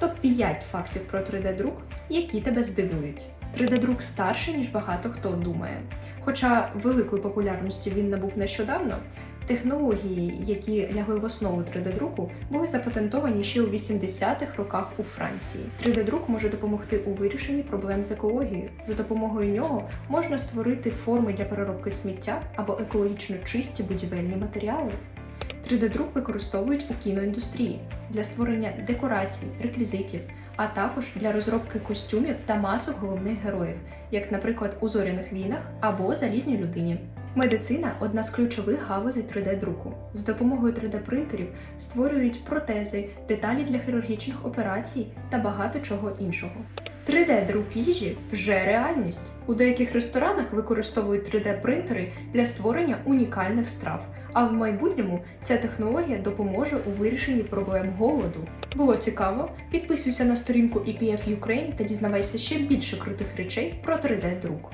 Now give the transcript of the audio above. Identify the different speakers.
Speaker 1: Топ-5 фактів про 3D-друк, які тебе здивують. 3D-друк старший, ніж багато хто думає. Хоча великої популярності він набув нещодавно, технології, які лягли в основу 3D-друку, були запатентовані ще у 80-х роках у Франції. 3D-друк може допомогти у вирішенні проблем з екологією. За допомогою нього можна створити форми для переробки сміття або екологічно чисті будівельні матеріали. 3D-друк використовують у кіноіндустрії для створення декорацій, реквізитів, а також для розробки костюмів та масок головних героїв, як, наприклад, у зоряних війнах або залізній людині. Медицина одна з ключових галузей 3D-друку. З допомогою 3D-принтерів створюють протези, деталі для хірургічних операцій та багато чого іншого. 3D-друк їжі вже реальність. У деяких ресторанах використовують 3D-принтери для створення унікальних страв. А в майбутньому ця технологія допоможе у вирішенні проблем голоду. Було цікаво? Підписуйся на сторінку EPF Ukraine та дізнавайся ще більше крутих речей про 3D-друк.